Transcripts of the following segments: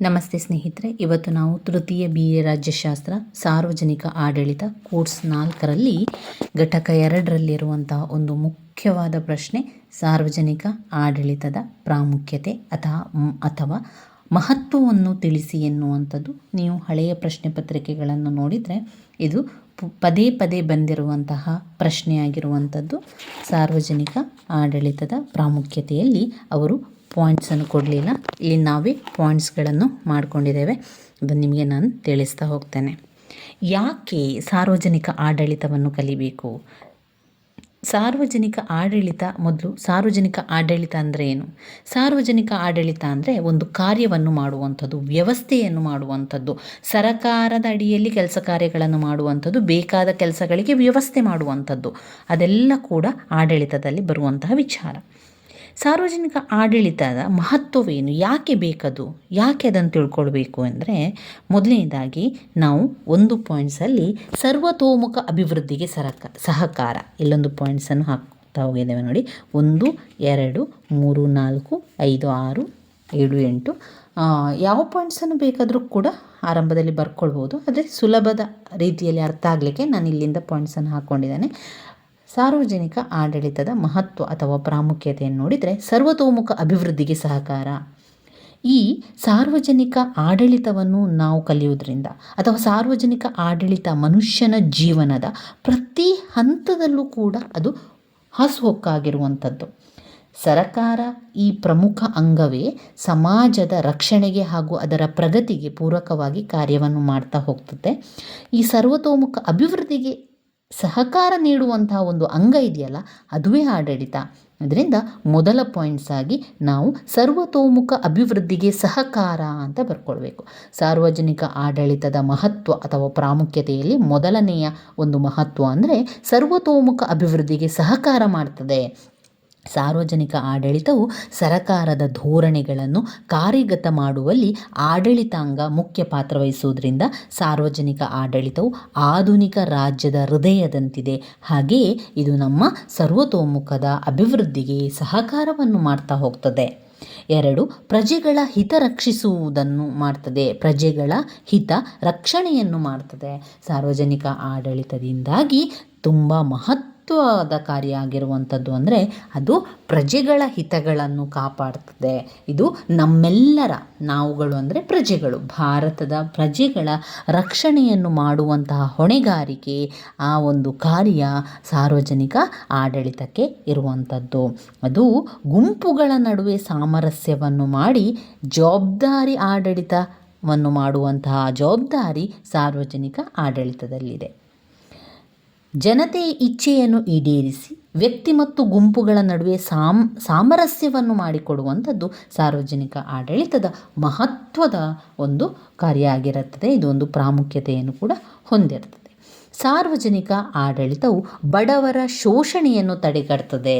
ನಮಸ್ತೆ ಸ್ನೇಹಿತರೆ, ಇವತ್ತು ನಾವು ತೃತೀಯ ಬಿ ಎ ರಾಜ್ಯಶಾಸ್ತ್ರ ಸಾರ್ವಜನಿಕ ಆಡಳಿತ ಕೋರ್ಸ್ ನಾಲ್ಕರಲ್ಲಿ ಘಟಕ ಎರಡರಲ್ಲಿರುವಂತಹ ಒಂದು ಮುಖ್ಯವಾದ ಪ್ರಶ್ನೆ, ಸಾರ್ವಜನಿಕ ಆಡಳಿತದ ಪ್ರಾಮುಖ್ಯತೆ ಅಥವಾ ಅಥವಾ ಮಹತ್ವವನ್ನು ತಿಳಿಸಿ ಎನ್ನುವಂಥದ್ದು. ನೀವು ಹಳೆಯ ಪ್ರಶ್ನೆ ಪತ್ರಿಕೆಗಳನ್ನು ನೋಡಿದರೆ ಇದು ಪದೇ ಪದೇ ಬಂದಿರುವಂತಹ ಪ್ರಶ್ನೆಯಾಗಿರುವಂಥದ್ದು ಸಾರ್ವಜನಿಕ ಆಡಳಿತದ ಪ್ರಾಮುಖ್ಯತೆಯಲ್ಲಿ ಅವರು ಪಾಯಿಂಟ್ಸನ್ನು ಕೊಡಲಿಲ್ಲ. ಇಲ್ಲಿ ನಾವೇ ಪಾಯಿಂಟ್ಸ್ಗಳನ್ನು ಮಾಡಿಕೊಂಡಿದ್ದೇವೆ. ಅದನ್ನು ನಿಮಗೆ ನಾನು ತಿಳಿಸ್ತಾ ಹೋಗ್ತೇನೆ. ಯಾಕೆ ಸಾರ್ವಜನಿಕ ಆಡಳಿತವನ್ನು ಕಲಿಬೇಕು? ಸಾರ್ವಜನಿಕ ಆಡಳಿತ ಮೊದಲು ಸಾರ್ವಜನಿಕ ಆಡಳಿತ ಅಂದರೆ ಏನು? ಸಾರ್ವಜನಿಕ ಆಡಳಿತ ಅಂದರೆ ಒಂದು ಕಾರ್ಯವನ್ನು ಮಾಡುವಂಥದ್ದು, ವ್ಯವಸ್ಥೆಯನ್ನು ಮಾಡುವಂಥದ್ದು, ಸರಕಾರದ ಅಡಿಯಲ್ಲಿ ಕೆಲಸ ಕಾರ್ಯಗಳನ್ನು ಮಾಡುವಂಥದ್ದು, ಬೇಕಾದ ಕೆಲಸಗಳಿಗೆ ವ್ಯವಸ್ಥೆ ಮಾಡುವಂಥದ್ದು. ಅದೆಲ್ಲ ಕೂಡ ಆಡಳಿತದಲ್ಲಿ ಬರುವಂತಹ ವಿಚಾರ. ಸಾರ್ವಜನಿಕ ಆಡಳಿತದ ಮಹತ್ವವೇನು? ಯಾಕೆ ಬೇಕದು? ಯಾಕೆ ಅದನ್ನು ತಿಳ್ಕೊಳ್ಬೇಕು ಅಂದರೆ, ಮೊದಲನೇದಾಗಿ ನಾವು ಒಂದು ಪಾಯಿಂಟ್ಸಲ್ಲಿ ಸರ್ವತೋಮುಖ ಅಭಿವೃದ್ಧಿಗೆ ಸರಕ, ಸಹಕಾರ. ಇಲ್ಲೊಂದು ಪಾಯಿಂಟ್ಸನ್ನು ಹಾಕ್ತಾ ಹೋಗಿದ್ದೇವೆ ನೋಡಿ. ಒಂದು, ಎರಡು, ಮೂರು, ನಾಲ್ಕು, ಐದು, ಆರು, ಏಳು, ಎಂಟು. ಯಾವ ಪಾಯಿಂಟ್ಸನ್ನು ಬೇಕಾದರೂ ಕೂಡ ಆರಂಭದಲ್ಲಿ ಬರ್ಕೊಳ್ಬೋದು. ಆದರೆ ಸುಲಭದ ರೀತಿಯಲ್ಲಿ ಅರ್ಥ ಆಗಲಿಕ್ಕೆ ನಾನು ಇಲ್ಲಿಂದ ಪಾಯಿಂಟ್ಸನ್ನು ಹಾಕ್ಕೊಂಡಿದ್ದೇನೆ ಸಾರ್ವಜನಿಕ ಆಡಳಿತದ ಮಹತ್ವ ಅಥವಾ ಪ್ರಾಮುಖ್ಯತೆಯನ್ನು ನೋಡಿದರೆ ಸರ್ವತೋಮುಖ ಅಭಿವೃದ್ಧಿಗೆ ಸಹಕಾರ. ಈ ಸಾರ್ವಜನಿಕ ಆಡಳಿತವನ್ನು ನಾವು ಕಲಿಯೋದ್ರಿಂದ ಅಥವಾ ಸಾರ್ವಜನಿಕ ಆಡಳಿತ ಮನುಷ್ಯನ ಜೀವನದ ಪ್ರತಿ ಹಂತದಲ್ಲೂ ಕೂಡ ಅದು ಹಾಸುಹೊಕ್ಕಾಗಿರುವಂಥದ್ದು. ಸರಕಾರ ಈ ಪ್ರಮುಖ ಅಂಗವೇ ಸಮಾಜದ ರಕ್ಷಣೆಗೆ ಹಾಗೂ ಅದರ ಪ್ರಗತಿಗೆ ಪೂರಕವಾಗಿ ಕಾರ್ಯವನ್ನು ಮಾಡ್ತಾ ಹೋಗ್ತದೆ. ಈ ಸರ್ವತೋಮುಖ ಅಭಿವೃದ್ಧಿಗೆ ಸಹಕಾರ ನೀಡುವಂತಹ ಒಂದು ಅಂಗ ಇದೆಯಲ್ಲ, ಅದುವೇ ಆಡಳಿತ. ಅದರಿಂದ ಮೊದಲ ಪಾಯಿಂಟ್ಸ್ ಆಗಿ ನಾವು ಸರ್ವತೋಮುಖ ಅಭಿವೃದ್ಧಿಗೆ ಸಹಕಾರ ಅಂತ ಬರ್ಕೊಳ್ಬೇಕು. ಸಾರ್ವಜನಿಕ ಆಡಳಿತದ ಮಹತ್ವ ಅಥವಾ ಪ್ರಾಮುಖ್ಯತೆಯಲ್ಲಿ ಮೊದಲನೆಯ ಒಂದು ಮಹತ್ವ ಅಂದರೆ ಸರ್ವತೋಮುಖ ಅಭಿವೃದ್ಧಿಗೆ ಸಹಕಾರ ಮಾಡ್ತದೆ. ಸಾರ್ವಜನಿಕ ಆಡಳಿತವು ಸರಕಾರದ ಧೋರಣೆಗಳನ್ನು ಕಾರ್ಯಗತ ಮಾಡುವಲ್ಲಿ ಆಡಳಿತಾಂಗ ಮುಖ್ಯ ಪಾತ್ರ ವಹಿಸುವುದರಿಂದ ಸಾರ್ವಜನಿಕ ಆಡಳಿತವು ಆಧುನಿಕ ರಾಜ್ಯದ ಹೃದಯದಂತಿದೆ. ಹಾಗೆಯೇ ಇದು ನಮ್ಮ ಸರ್ವತೋಮುಖದ ಅಭಿವೃದ್ಧಿಗೆ ಸಹಕಾರವನ್ನು ಮಾಡ್ತಾ ಹೋಗ್ತದೆ. ಎರಡು, ಪ್ರಜೆಗಳ ಹಿತ ರಕ್ಷಿಸುವುದನ್ನು ಮಾಡ್ತದೆ. ಪ್ರಜೆಗಳ ಹಿತ ರಕ್ಷಣೆಯನ್ನು ಮಾಡ್ತದೆ. ಸಾರ್ವಜನಿಕ ಆಡಳಿತದಿಂದಾಗಿ ತುಂಬ ಮಹತ್ವದ ಕಾರ್ಯ ಆಗಿರುವಂಥದ್ದು ಅಂದರೆ ಅದು ಪ್ರಜೆಗಳ ಹಿತಗಳನ್ನು ಕಾಪಾಡ್ತದೆ. ಇದು ನಮ್ಮೆಲ್ಲರ ನಾವುಗಳು ಅಂದರೆ ಪ್ರಜೆಗಳು. ಭಾರತದ ಪ್ರಜೆಗಳ ರಕ್ಷಣೆಯನ್ನು ಮಾಡುವಂತಹ ಹೊಣೆಗಾರಿಕೆ ಆ ಒಂದು ಕಾರ್ಯ ಸಾರ್ವಜನಿಕ ಆಡಳಿತಕ್ಕೆ ಇರುವಂಥದ್ದು. ಅದು ಗುಂಪುಗಳ ನಡುವೆ ಸಾಮರಸ್ಯವನ್ನು ಮಾಡಿ ಜವಾಬ್ದಾರಿ ಆಡಳಿತವನ್ನು ಮಾಡುವಂತಹ ಜವಾಬ್ದಾರಿ ಸಾರ್ವಜನಿಕ ಆಡಳಿತದಲ್ಲಿದೆ. ಜನತೆಯ ಇಚ್ಛೆಯನ್ನು ಈಡೇರಿಸಿ, ವ್ಯಕ್ತಿ ಮತ್ತು ಗುಂಪುಗಳ ನಡುವೆ ಸಾಮ್, ಸಾಮರಸ್ಯವನ್ನು ಮಾಡಿಕೊಡುವಂಥದ್ದು ಸಾರ್ವಜನಿಕ ಆಡಳಿತದ ಮಹತ್ವದ ಒಂದು ಕಾರ್ಯ ಆಗಿರುತ್ತದೆ ಇದೊಂದು ಪ್ರಾಮುಖ್ಯತೆಯನ್ನು ಕೂಡ ಹೊಂದಿರುತ್ತದೆ. ಸಾರ್ವಜನಿಕ ಆಡಳಿತವು ಬಡವರ ಶೋಷಣೆಯನ್ನು ತಡೆಗಟ್ತದೆ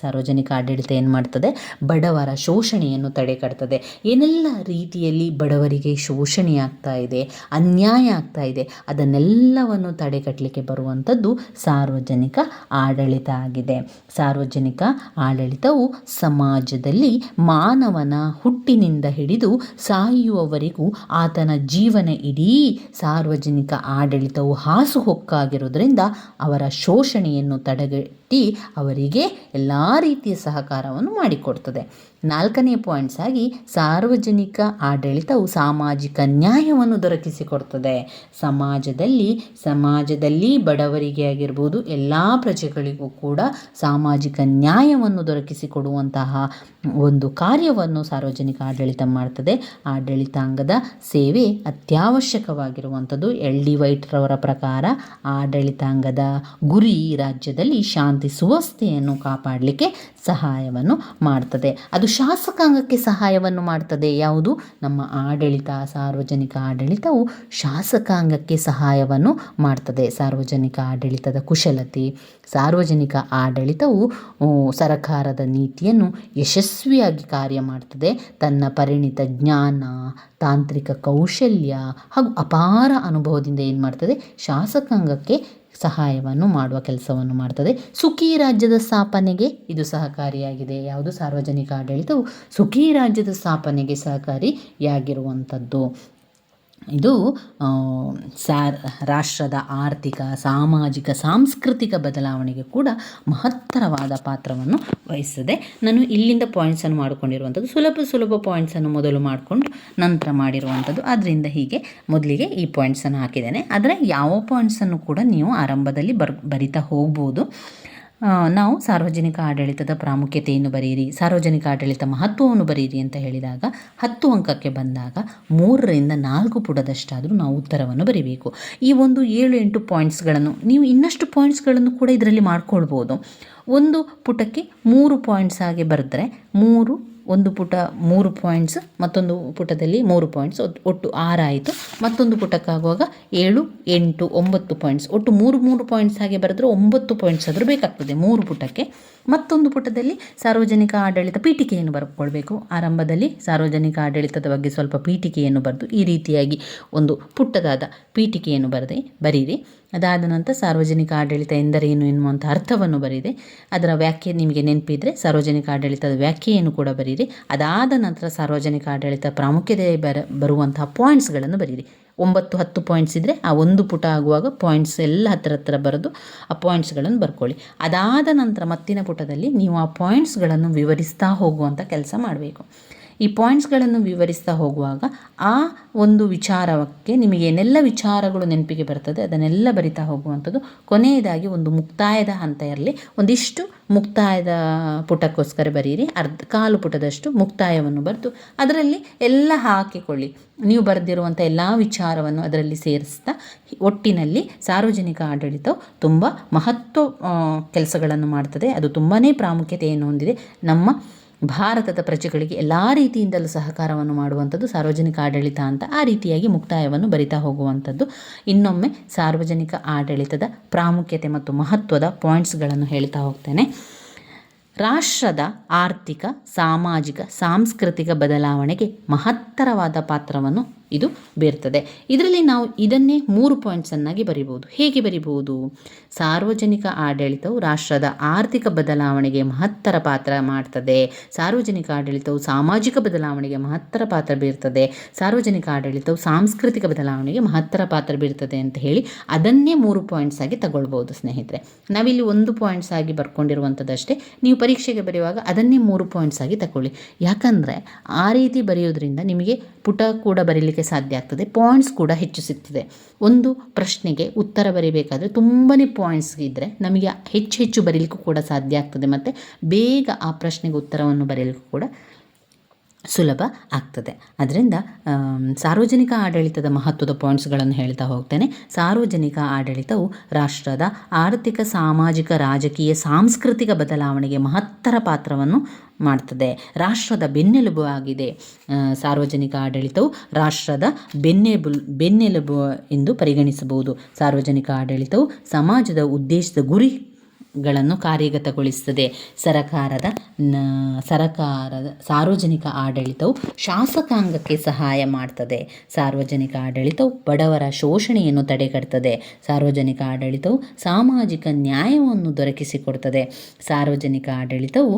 ಸಾರ್ವಜನಿಕ ಆಡಳಿತ ಏನು ಮಾಡ್ತದೆ? ಬಡವರ ಶೋಷಣೆಯನ್ನು ತಡೆಗಟ್ತದೆ. ಏನೆಲ್ಲ ರೀತಿಯಲ್ಲಿ ಬಡವರಿಗೆ ಶೋಷಣೆ ಆಗ್ತಾ ಇದೆ, ಅನ್ಯಾಯ ಆಗ್ತಾ ಇದೆ, ಅದನ್ನೆಲ್ಲವನ್ನು ತಡೆಗಟ್ಟಲಿಕ್ಕೆ ಬರುವಂಥದ್ದು ಸಾರ್ವಜನಿಕ ಆಡಳಿತ ಆಗಿದೆ. ಸಾರ್ವಜನಿಕ ಆಡಳಿತವು ಸಮಾಜದಲ್ಲಿ ಮಾನವನ ಹುಟ್ಟಿನಿಂದ ಹಿಡಿದು ಸಾಯುವವರೆಗೂ ಆತನ ಜೀವನ ಇಡೀ ಸಾರ್ವಜನಿಕ ಆಡಳಿತವು ಹಾಸುಹೊಕ್ಕಾಗಿರೋದ್ರಿಂದ ಅವರ ಶೋಷಣೆಯನ್ನು ತಡೆಗಟ್ಟಿ ಅವರಿಗೆ ಎಲ್ಲ ರೀತಿಯ ಸಹಕಾರವನ್ನು ಮಾಡಿಕೊಡ್ತದೆ. ನಾಲ್ಕನೇ ಪಾಯಿಂಟ್ಸ್ ಆಗಿ ಸಾರ್ವಜನಿಕ ಆಡಳಿತವು ಸಾಮಾಜಿಕ ನ್ಯಾಯವನ್ನು ದೊರಕಿಸಿಕೊಡ್ತದೆ. ಸಮಾಜದಲ್ಲಿ ಸಮಾಜದಲ್ಲಿ ಬಡವರಿಗೆ ಆಗಿರ್ಬೋದು ಎಲ್ಲ ಪ್ರಜೆಗಳಿಗೂ ಕೂಡ ಸಾಮಾಜಿಕ ನ್ಯಾಯವನ್ನು ದೊರಕಿಸಿಕೊಡುವಂತಹ ಒಂದು ಕಾರ್ಯವನ್ನು ಸಾರ್ವಜನಿಕ ಆಡಳಿತ ಮಾಡ್ತದೆ. ಆಡಳಿತಾಂಗದ ಸೇವೆ ಅತ್ಯವಶ್ಯಕವಾಗಿರುವಂಥದ್ದು. ಎಲ್ ಡಿ ವೈಟ್ರವರ ಪ್ರಕಾರ ಆಡಳಿತಾಂಗದ ಗುರಿ ರಾಜ್ಯದಲ್ಲಿ ಶಾಂತಿ ಸುವಸ್ಥೆಯನ್ನು ಕಾಪಾಡಲಿಕ್ಕೆ ಸಹಾಯವನ್ನು ಮಾಡ್ತದೆ. ಅದು ಶಾಸಕಾಂಗಕ್ಕೆ ಸಹಾಯವನ್ನು ಮಾಡ್ತದೆ ಯಾವುದು? ನಮ್ಮ ಆಡಳಿತ, ಸಾರ್ವಜನಿಕ ಆಡಳಿತವು ಶಾಸಕಾಂಗಕ್ಕೆ ಸಹಾಯವನ್ನು ಮಾಡ್ತದೆ. ಸಾರ್ವಜನಿಕ ಆಡಳಿತದ ಕುಶಲತೆ, ಸಾರ್ವಜನಿಕ ಆಡಳಿತವು ಸರಕಾರದ ನೀತಿಯನ್ನು ಯಶಸ್ವಿಯಾಗಿ ಕಾರ್ಯ ಮಾಡ್ತದೆ. ತನ್ನ ಪರಿಣಿತ ಜ್ಞಾನ, ತಾಂತ್ರಿಕ ಕೌಶಲ್ಯ ಹಾಗೂ ಅಪಾರ ಅನುಭವದಿಂದ ಏನು ಮಾಡ್ತದೆ ಶಾಸಕಾಂಗಕ್ಕೆ ಸಹಾಯವನ್ನು ಮಾಡುವ ಕೆಲಸವನ್ನು ಮಾಡ್ತದೆ. ಸುಖಿ ರಾಜ್ಯದ ಸ್ಥಾಪನೆಗೆ ಇದು ಸಹಕಾರಿಯಾಗಿದೆ. ಯಾವುದು ಸಾರ್ವಜನಿಕ ಆಡಳಿತವು ಸುಖಿ ರಾಜ್ಯದ ಸ್ಥಾಪನೆಗೆ ಸಹಕಾರಿಯಾಗಿರುವಂಥದ್ದು. ಇದು ಸಾರ್, ರಾಷ್ಟ್ರದ ಆರ್ಥಿಕ, ಸಾಮಾಜಿಕ, ಸಾಂಸ್ಕೃತಿಕ ಬದಲಾವಣೆಗೆ ಕೂಡ ಮಹತ್ತರವಾದ ಪಾತ್ರವನ್ನು ವಹಿಸ್ತದೆ ನಾನು ಇಲ್ಲಿಂದ ಪಾಯಿಂಟ್ಸನ್ನು ಮಾಡಿಕೊಂಡಿರುವಂಥದ್ದು, ಸುಲಭ ಸುಲಭ ಪಾಯಿಂಟ್ಸನ್ನು ಮೊದಲು ಮಾಡಿಕೊಂಡು ನಂತರ ಮಾಡಿರುವಂಥದ್ದು. ಅದರಿಂದ ಹೀಗೆ ಮೊದಲಿಗೆ ಈ ಪಾಯಿಂಟ್ಸನ್ನು ಹಾಕಿದ್ದೇನೆ. ಆದರೆ ಯಾವ ಪಾಯಿಂಟ್ಸನ್ನು ಕೂಡ ನೀವು ಆರಂಭದಲ್ಲಿ ಬರ್, ಬರಿತಾ ಹೋಗ್ಬೋದು. ನಾವು ಸಾರ್ವಜನಿಕ ಆಡಳಿತದ ಪ್ರಾಮುಖ್ಯತೆಯನ್ನು ಬರೆಯಿರಿ, ಸಾರ್ವಜನಿಕ ಆಡಳಿತ ಮಹತ್ವವನ್ನು ಬರೆಯಿರಿ ಅಂತ ಹೇಳಿದಾಗ ಹತ್ತು ಅಂಕಕ್ಕೆ ಬಂದಾಗ ಮೂರರಿಂದ ನಾಲ್ಕು ಪುಟದಷ್ಟಾದರೂ ನಾವು ಉತ್ತರವನ್ನು ಬರೀಬೇಕು. ಈ ಒಂದು ಏಳು ಎಂಟು ಪಾಯಿಂಟ್ಸ್ಗಳನ್ನು ನೀವು ಇನ್ನಷ್ಟು ಪಾಯಿಂಟ್ಸ್ಗಳನ್ನು ಕೂಡ ಇದರಲ್ಲಿ ಮಾಡ್ಕೊಳ್ಬೋದು. ಒಂದು ಪುಟಕ್ಕೆ ಮೂರು ಪಾಯಿಂಟ್ಸ್ ಆಗಿ ಬರೆದ್ರೆ ಮೂರು ಒಂದು ಪುಟ ಮೂರು ಪಾಯಿಂಟ್ಸ್ ಮತ್ತೊಂದು ಪುಟದಲ್ಲಿ ಮೂರು ಪಾಯಿಂಟ್ಸ್ ಒಟ್ಟು ಆರಾಯಿತು ಮತ್ತೊಂದು ಪುಟಕ್ಕಾಗುವಾಗ ಏಳು, ಎಂಟು, ಒಂಬತ್ತು ಪಾಯಿಂಟ್ಸ್ ಒಟ್ಟು ಮೂರು ಮೂರು ಪಾಯಿಂಟ್ಸ್ ಹಾಗೆ ಬರೆದ್ರೆ ಒಂಬತ್ತು ಪಾಯಿಂಟ್ಸ್ ಆದರೂ ಬೇಕಾಗ್ತದೆ ಮೂರು ಪುಟಕ್ಕೆ. ಮತ್ತೊಂದು ಪುಟದಲ್ಲಿ ಸಾರ್ವಜನಿಕ ಆಡಳಿತ ಪೀಠಿಕೆಯನ್ನು ಬರ್ಕೊಳ್ಬೇಕು. ಆರಂಭದಲ್ಲಿ ಸಾರ್ವಜನಿಕ ಆಡಳಿತದ ಬಗ್ಗೆ ಸ್ವಲ್ಪ ಪೀಠಿಕೆಯನ್ನು ಬರೆದು ಈ ರೀತಿಯಾಗಿ ಒಂದು ಪುಟ್ಟದಾದ ಪೀಠಿಕೆಯನ್ನು ಬರೆದೆ, ಬರೀರಿ. ಅದಾದ ನಂತರ ಸಾರ್ವಜನಿಕ ಆಡಳಿತ ಎಂದರೇನು ಎನ್ನುವಂಥ ಅರ್ಥವನ್ನು ಬರೀರಿ ಅದರ ವ್ಯಾಖ್ಯೆ ನಿಮಗೆ ನೆನಪಿದ್ರೆ ಸಾರ್ವಜನಿಕ ಆಡಳಿತದ ವ್ಯಾಖ್ಯೆಯನ್ನು ಕೂಡ ಬರೀರಿ. ಅದಾದ ನಂತರ ಸಾರ್ವಜನಿಕ ಆಡಳಿತ ಪ್ರಾಮುಖ್ಯತೆ ಬರ, ಬರುವಂತಹ ಪಾಯಿಂಟ್ಸ್ಗಳನ್ನು ಬರೀರಿ. ಒಂಬತ್ತು ಹತ್ತು ಪಾಯಿಂಟ್ಸ್ ಇದ್ದರೆ ಆ ಒಂದು ಪುಟ ಆಗುವಾಗ ಪಾಯಿಂಟ್ಸ್ ಎಲ್ಲ ಹತ್ತಿರ ಹತ್ತಿರ ಬರೆದು ಆ ಪಾಯಿಂಟ್ಸ್ಗಳನ್ನು ಬರ್ಕೊಳ್ಳಿ. ಅದಾದ ನಂತರ ಮತ್ತಿನ ಪುಟದಲ್ಲಿ ನೀವು ಆ ಪಾಯಿಂಟ್ಸ್ಗಳನ್ನು ವಿವರಿಸ್ತಾ ಹೋಗುವಂಥ ಕೆಲಸ ಮಾಡಬೇಕು. ಈ ಪಾಯಿಂಟ್ಸ್ಗಳನ್ನು ವಿವರಿಸ್ತಾ ಹೋಗುವಾಗ ಆ ಒಂದು ವಿಚಾರಕ್ಕೆ ನಿಮಗೆ ಏನೆಲ್ಲ ವಿಚಾರಗಳು ನೆನಪಿಗೆ ಬರ್ತದೆ. ಅದನ್ನೆಲ್ಲ ಬರಿತಾ ಹೋಗುವಂಥದ್ದು ಕೊನೆಯದಾಗಿ ಒಂದು ಮುಕ್ತಾಯದ ಹಂತ ಇರಲಿ. ಒಂದಿಷ್ಟು ಮುಕ್ತಾಯದ ಪುಟಕ್ಕೋಸ್ಕರ ಬರೀರಿ. ಅರ್ಧ ಕಾಲು ಪುಟದಷ್ಟು ಮುಕ್ತಾಯವನ್ನು ಬರೆದು ಅದರಲ್ಲಿ ಎಲ್ಲ ಹಾಕಿಕೊಳ್ಳಿ. ನೀವು ಬರೆದಿರುವಂಥ ಎಲ್ಲ ವಿಚಾರವನ್ನು ಅದರಲ್ಲಿ ಸೇರಿಸ್ತಾ ಒಟ್ಟಿನಲ್ಲಿ ಸಾರ್ವಜನಿಕ ಆಡಳಿತವು ತುಂಬ ಮಹತ್ವ ಕೆಲಸಗಳನ್ನು ಮಾಡ್ತದೆ. ಅದು ತುಂಬಾ ಪ್ರಾಮುಖ್ಯತೆಯನ್ನು ಹೊಂದಿದೆ. ನಮ್ಮ ಭಾರತದ ಪ್ರಜೆಗಳಿಗೆ ಎಲ್ಲ ರೀತಿಯಿಂದಲೂ ಸಹಕಾರವನ್ನು ಮಾಡುವಂಥದ್ದು ಸಾರ್ವಜನಿಕ ಆಡಳಿತ ಅಂತ ಆ ರೀತಿಯಾಗಿ ಮುಕ್ತಾಯವನ್ನು ಬರಿತಾ ಹೋಗುವಂಥದ್ದು. ಇನ್ನೊಮ್ಮೆ ಸಾರ್ವಜನಿಕ ಆಡಳಿತದ ಪ್ರಾಮುಖ್ಯತೆ ಮತ್ತು ಮಹತ್ವದ ಪಾಯಿಂಟ್ಸ್ಗಳನ್ನು ಹೇಳ್ತಾ ಹೋಗ್ತೇನೆ. ರಾಷ್ಟ್ರದ ಆರ್ಥಿಕ, ಸಾಮಾಜಿಕ, ಸಾಂಸ್ಕೃತಿಕ ಬದಲಾವಣೆಗೆ ಮಹತ್ತರವಾದ ಪಾತ್ರವನ್ನು ಇದು ಬೀರ್ತದೆ. ಇದರಲ್ಲಿ ನಾವು ಇದನ್ನೇ ಮೂರು ಪಾಯಿಂಟ್ಸನ್ನಾಗಿ ಬರಿಬೋದು. ಹೇಗೆ ಬರಿಬಹುದು ಸಾರ್ವಜನಿಕ ಆಡಳಿತವು ರಾಷ್ಟ್ರದ ಆರ್ಥಿಕ ಬದಲಾವಣೆಗೆ ಮಹತ್ತರ ಪಾತ್ರ ಮಾಡ್ತದೆ. ಸಾರ್ವಜನಿಕ ಆಡಳಿತವು ಸಾಮಾಜಿಕ ಬದಲಾವಣೆಗೆ ಮಹತ್ತರ ಪಾತ್ರ ಬೀರ್ತದೆ. ಸಾರ್ವಜನಿಕ ಆಡಳಿತವು ಸಾಂಸ್ಕೃತಿಕ ಬದಲಾವಣೆಗೆ ಮಹತ್ತರ ಪಾತ್ರ ಬೀರ್ತದೆ ಅಂತ ಹೇಳಿ ಅದನ್ನೇ ಮೂರು ಪಾಯಿಂಟ್ಸ್ ಆಗಿ ತಗೊಳ್ಬೋದು ಸ್ನೇಹಿತರೆ. ನಾವಿಲ್ಲಿ ಒಂದು ಪಾಯಿಂಟ್ಸ್ ಆಗಿ ಬರ್ಕೊಂಡಿರುವಂಥದ್ದಷ್ಟೇ. ನೀವು ಪರೀಕ್ಷೆಗೆ ಬರೆಯುವಾಗ ಅದನ್ನೇ ಮೂರು ಪಾಯಿಂಟ್ಸ್ ಆಗಿ ತಗೊಳ್ಳಿ. ಯಾಕಂದರೆ ಆ ರೀತಿ ಬರೆಯೋದ್ರಿಂದ ನಿಮಗೆ ಪುಟ ಕೂಡ ಬರೀಲಿಕ್ಕೆ ಸಾಧ್ಯ ಆಗ್ತದೆ. ಪಾಯಿಂಟ್ಸ್ ಕೂಡ ಹೆಚ್ಚು ಸಿಗ್ತದೆ. ಒಂದು ಪ್ರಶ್ನೆಗೆ ಉತ್ತರ ಬರೀಬೇಕಾದ್ರೆ ತುಂಬಾ ಪಾಯಿಂಟ್ಸ್ ಇದ್ದರೆ ನಮಗೆ ಹೆಚ್ಚು ಹೆಚ್ಚು ಬರೀಲಿಕ್ಕೂ ಕೂಡ ಸಾಧ್ಯ ಆಗ್ತದೆ. ಮತ್ತು ಬೇಗ ಆ ಪ್ರಶ್ನೆಗೆ ಉತ್ತರವನ್ನು ಬರೀಲಿಕ್ಕೂ ಕೂಡ ಸುಲಭ ಆಗ್ತದೆ. ಅದರಿಂದ ಸಾರ್ವಜನಿಕ ಆಡಳಿತದ ಮಹತ್ವದ ಪಾಯಿಂಟ್ಸ್ಗಳನ್ನು ಹೇಳ್ತಾ ಹೋಗ್ತೇನೆ. ಸಾರ್ವಜನಿಕ ಆಡಳಿತವು ರಾಷ್ಟ್ರದ ಆರ್ಥಿಕ, ಸಾಮಾಜಿಕ, ರಾಜಕೀಯ, ಸಾಂಸ್ಕೃತಿಕ ಬದಲಾವಣೆಗೆ ಮಹತ್ತರ ಪಾತ್ರವನ್ನು ಮಾಡ್ತದೆ. ರಾಷ್ಟ್ರದ ಬೆನ್ನೆಲುಬು ಆಗಿದೆ. ಸಾರ್ವಜನಿಕ ಆಡಳಿತವು ರಾಷ್ಟ್ರದ ಬೆನ್ನೆಬು, ಬೆನ್ನೆಲುಬು ಎಂದು ಪರಿಗಣಿಸಬಹುದು. ಸಾರ್ವಜನಿಕ ಆಡಳಿತವು ಸಮಾಜದ ಉದ್ದೇಶದ ಗುರಿ ಗಳನ್ನು ಕಾರ್ಯಗತಗೊಳಿಸುತ್ತದೆ. ಸರಕಾರದ ಸರಕಾರದ ಸಾರ್ವಜನಿಕ ಆಡಳಿತವು ಶಾಸಕಾಂಗಕ್ಕೆ ಸಹಾಯ ಮಾಡ್ತದೆ. ಸಾರ್ವಜನಿಕ ಆಡಳಿತವು ಬಡವರ ಶೋಷಣೆಯನ್ನು ತಡೆಗಟ್ತದೆ. ಸಾರ್ವಜನಿಕ ಆಡಳಿತವು ಸಾಮಾಜಿಕ ನ್ಯಾಯವನ್ನು ದೊರಕಿಸಿಕೊಡ್ತದೆ. ಸಾರ್ವಜನಿಕ ಆಡಳಿತವು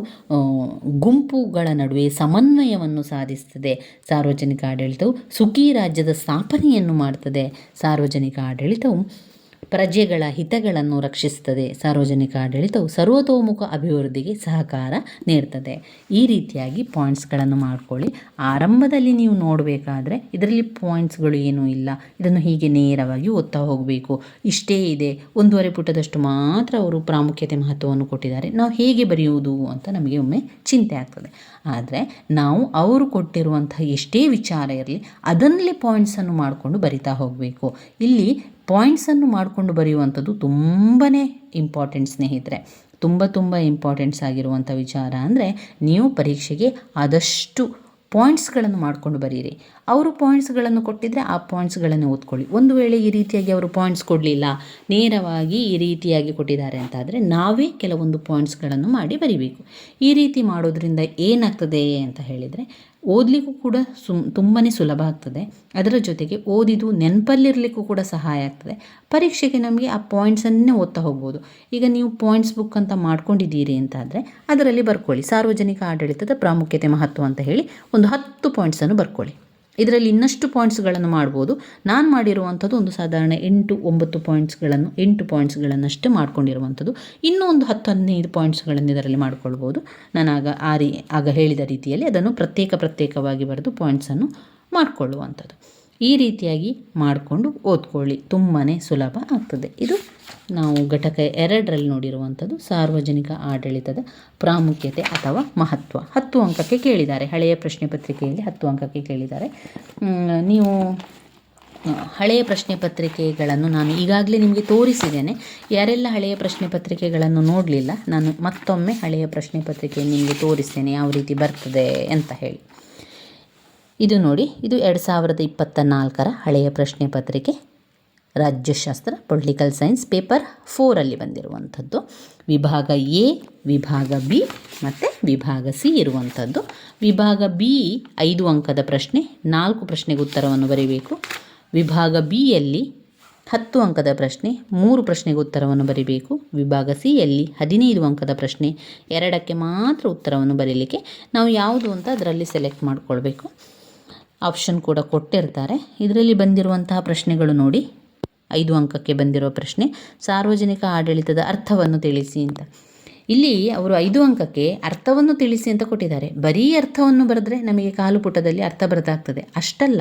ಗುಂಪುಗಳ ನಡುವೆ ಸಮನ್ವಯವನ್ನು ಸಾಧಿಸ್ತದೆ. ಸಾರ್ವಜನಿಕ ಆಡಳಿತವು ಸುಖಿ ರಾಜ್ಯದ ಸ್ಥಾಪನೆಯನ್ನು ಮಾಡ್ತದೆ. ಸಾರ್ವಜನಿಕ ಆಡಳಿತವು ಪ್ರಜೆಗಳ ಹಿತಗಳನ್ನು ರಕ್ಷಿಸುತ್ತದೆ. ಸಾರ್ವಜನಿಕ ಆಡಳಿತವು ಸರ್ವತೋಮುಖ ಅಭಿವೃದ್ಧಿಗೆ ಸಹಕಾರ ನೀಡ್ತದೆ. ಈ ರೀತಿಯಾಗಿ ಪಾಯಿಂಟ್ಸ್ಗಳನ್ನು ಮಾಡ್ಕೊಳ್ಳಿ. ಆರಂಭದಲ್ಲಿ ನೀವು ನೋಡಬೇಕಾದ್ರೆ ಇದರಲ್ಲಿ ಪಾಯಿಂಟ್ಸ್ಗಳು ಏನೂ ಇಲ್ಲ. ಇದನ್ನು ಹೀಗೆ ನೇರವಾಗಿ ಓದ್ತಾ ಹೋಗಬೇಕು. ಇಷ್ಟೇ ಇದೆ. ಒಂದೂವರೆ ಪುಟದಷ್ಟು ಮಾತ್ರ ಅವರು ಪ್ರಾಮುಖ್ಯತೆ ಮಹತ್ವವನ್ನು ಕೊಟ್ಟಿದ್ದಾರೆ. ನಾವು ಹೇಗೆ ಬರೆಯುವುದು ಅಂತ ನಮಗೆ ಒಮ್ಮೆ ಚಿಂತೆ ಆಗ್ತದೆ. ಆದರೆ ನಾವು ಅವರು ಕೊಟ್ಟಿರುವಂತಹ ಎಷ್ಟೇ ವಿಚಾರ ಇರಲಿ ಅದನ್ನಲ್ಲಿ ಪಾಯಿಂಟ್ಸನ್ನು ಮಾಡಿಕೊಂಡು ಬರಿತಾ ಹೋಗಬೇಕು. ಇಲ್ಲಿ ಪಾಯಿಂಟ್ಸನ್ನು ಮಾಡಿಕೊಂಡು ಬರೆಯುವಂಥದ್ದು ತುಂಬಾ ಇಂಪಾರ್ಟೆಂಟ್ ಸ್ನೇಹಿತರೆ. ತುಂಬ ತುಂಬ ಇಂಪಾರ್ಟೆಂಟ್ಸ್ ಆಗಿರುವಂಥ ವಿಚಾರ ಅಂದರೆ ನೀವು ಪರೀಕ್ಷೆಗೆ ಆದಷ್ಟು ಪಾಯಿಂಟ್ಸ್ಗಳನ್ನು ಮಾಡಿಕೊಂಡು ಬರೀರಿ. ಅವರು ಪಾಯಿಂಟ್ಸ್ಗಳನ್ನು ಕೊಟ್ಟಿದ್ದರೆ ಆ ಪಾಯಿಂಟ್ಸ್ಗಳನ್ನು ಓದ್ಕೊಳ್ಳಿ. ಒಂದು ವೇಳೆ ಈ ರೀತಿಯಾಗಿ ಅವರು ಪಾಯಿಂಟ್ಸ್ ಕೊಡಲಿಲ್ಲ, ನೇರವಾಗಿ ಈ ರೀತಿಯಾಗಿ ಕೊಟ್ಟಿದ್ದಾರೆ ಅಂತಾದರೆ ನಾವೇ ಕೆಲವೊಂದು ಪಾಯಿಂಟ್ಸ್ಗಳನ್ನು ಮಾಡಿ ಬರಿಬೇಕು. ಈ ರೀತಿ ಮಾಡೋದ್ರಿಂದ ಏನಾಗ್ತದೆ ಅಂತ ಹೇಳಿದರೆ ಓದಲಿಕ್ಕೂ ಕೂಡ ಸುಮ್ ತುಂಬಾ ಸುಲಭ ಆಗ್ತದೆ. ಅದರ ಜೊತೆಗೆ ಓದಿದು ನೆನಪಲ್ಲಿರಲಿಕ್ಕೂ ಕೂಡ ಸಹಾಯ ಆಗ್ತದೆ. ಪರೀಕ್ಷೆಗೆ ನಮಗೆ ಆ ಪಾಯಿಂಟ್ಸನ್ನೇ ಓದ್ತಾ ಹೋಗ್ಬೋದು. ಈಗ ನೀವು ಪಾಯಿಂಟ್ಸ್ ಬುಕ್ ಅಂತ ಮಾಡ್ಕೊಂಡಿದ್ದೀರಿ ಅಂತಾದರೆ ಅದರಲ್ಲಿ ಬರ್ಕೊಳ್ಳಿ. ಸಾರ್ವಜನಿಕ ಆಡಳಿತದ ಪ್ರಾಮುಖ್ಯತೆ ಮಹತ್ವ ಅಂತ ಹೇಳಿ ಒಂದು ಹತ್ತು ಪಾಯಿಂಟ್ಸನ್ನು ಬರ್ಕೊಳ್ಳಿ. ಇದರಲ್ಲಿ ಇನ್ನಷ್ಟು ಪಾಯಿಂಟ್ಸ್ಗಳನ್ನು ಮಾಡ್ಬೋದು. ನಾನು ಮಾಡಿರುವಂಥದ್ದು ಒಂದು ಸಾಧಾರಣ ಎಂಟು, ಒಂಬತ್ತು ಪಾಯಿಂಟ್ಸ್ಗಳನ್ನು ಎಂಟು ಪಾಯಿಂಟ್ಸ್ಗಳನ್ನಷ್ಟೇ ಮಾಡ್ಕೊಂಡಿರುವಂಥದ್ದು. ಇನ್ನೂ ಒಂದು ಹತ್ತು, ಹದಿನೈದು ಪಾಯಿಂಟ್ಸ್ಗಳನ್ನು ಇದರಲ್ಲಿ ಮಾಡ್ಕೊಳ್ಬೋದು. ನಾನು ಆಗ ಆ ಆಗ ಹೇಳಿದ ರೀತಿಯಲ್ಲಿ ಅದನ್ನು ಪ್ರತ್ಯೇಕ ಪ್ರತ್ಯೇಕವಾಗಿ ಬರೆದು ಪಾಯಿಂಟ್ಸನ್ನು ಮಾಡಿಕೊಳ್ಳುವಂಥದ್ದು. ಈ ರೀತಿಯಾಗಿ ಮಾಡಿಕೊಂಡು ಓದ್ಕೊಳ್ಳಿ. ತುಂಬಾ ಸುಲಭ ಆಗ್ತದೆ. ಇದು ನಾವು ಘಟಕ ಎರಡರಲ್ಲಿ ನೋಡಿರುವಂಥದ್ದು ಸಾರ್ವಜನಿಕ ಆಡಳಿತದ ಪ್ರಾಮುಖ್ಯತೆ ಅಥವಾ ಮಹತ್ವ. ಹತ್ತು ಅಂಕಕ್ಕೆ ಕೇಳಿದ್ದಾರೆ. ಹಳೆಯ ಪ್ರಶ್ನೆ ಪತ್ರಿಕೆಯಲ್ಲಿ ಹತ್ತು ಅಂಕಕ್ಕೆ ಕೇಳಿದ್ದಾರೆ. ನೀವು ಹಳೆಯ ಪ್ರಶ್ನೆ ಪತ್ರಿಕೆಗಳನ್ನು ನಾನು ಈಗಾಗಲೇ ನಿಮಗೆ ತೋರಿಸಿದ್ದೇನೆ. ಯಾರೆಲ್ಲ ಹಳೆಯ ಪ್ರಶ್ನೆ ಪತ್ರಿಕೆಗಳನ್ನು ನೋಡಲಿಲ್ಲ, ನಾನು ಮತ್ತೊಮ್ಮೆ ಹಳೆಯ ಪ್ರಶ್ನೆ ಪತ್ರಿಕೆ ನಿಮಗೆ ತೋರಿಸ್ತೇನೆ. ಯಾವ ರೀತಿ ಬರ್ತದೆ ಅಂತ ಹೇಳಿ. ಇದು ನೋಡಿ, ಇದು ಎರಡು ಸಾವಿರದ ಇಪ್ಪತ್ತ ನಾಲ್ಕರ ಹಳೆಯ ಪ್ರಶ್ನೆ ಪತ್ರಿಕೆ. ರಾಜ್ಯಶಾಸ್ತ್ರ ಪೊಲಿಟಿಕಲ್ ಸೈನ್ಸ್ ಪೇಪರ್ ಫೋರಲ್ಲಿ ಬಂದಿರುವಂಥದ್ದು. ವಿಭಾಗ ಎ, ವಿಭಾಗ ಬಿ ಮತ್ತು ವಿಭಾಗ ಸಿ ಇರುವಂಥದ್ದು. ವಿಭಾಗ ಬಿ ಐದು ಅಂಕದ ಪ್ರಶ್ನೆ, ನಾಲ್ಕು ಪ್ರಶ್ನೆಗೆ ಉತ್ತರವನ್ನು ಬರೀಬೇಕು. ವಿಭಾಗ ಬಿಯಲ್ಲಿ ಹತ್ತು ಅಂಕದ ಪ್ರಶ್ನೆ, ಮೂರು ಪ್ರಶ್ನೆಗೆ ಉತ್ತರವನ್ನು ಬರೀಬೇಕು. ವಿಭಾಗ ಸಿಯಲ್ಲಿ ಹದಿನೈದು ಅಂಕದ ಪ್ರಶ್ನೆ, ಎರಡಕ್ಕೆ ಮಾತ್ರ ಉತ್ತರವನ್ನು ಬರೀಲಿಕ್ಕೆ ನಾವು ಯಾವುದು ಅಂತ ಅದರಲ್ಲಿ ಸೆಲೆಕ್ಟ್ ಮಾಡಿಕೊಳ್ಬೇಕು. ಆಪ್ಷನ್ ಕೂಡ ಕೊಟ್ಟಿರ್ತಾರೆ. ಇದರಲ್ಲಿ ಬಂದಿರುವಂತಹ ಪ್ರಶ್ನೆಗಳು ನೋಡಿ. ಐದು ಅಂಕಕ್ಕೆ ಬಂದಿರುವ ಪ್ರಶ್ನೆ. ಸಾರ್ವಜನಿಕ ಆಡಳಿತದ ಅರ್ಥವನ್ನು ತಿಳಿಸಿ ಅಂತ. ಇಲ್ಲಿ ಅವರು ಐದು ಅಂಕಕ್ಕೆ ಅರ್ಥವನ್ನು ತಿಳಿಸಿ ಅಂತ ಕೊಟ್ಟಿದ್ದಾರೆ. ಬರೀ ಅರ್ಥವನ್ನು ಬರೆದ್ರೆ ನಮಗೆ ಕಾಲು ಪುಟದಲ್ಲಿ ಅರ್ಥ ಬರೆದಾಗ್ತದೆ. ಅಷ್ಟಲ್ಲ,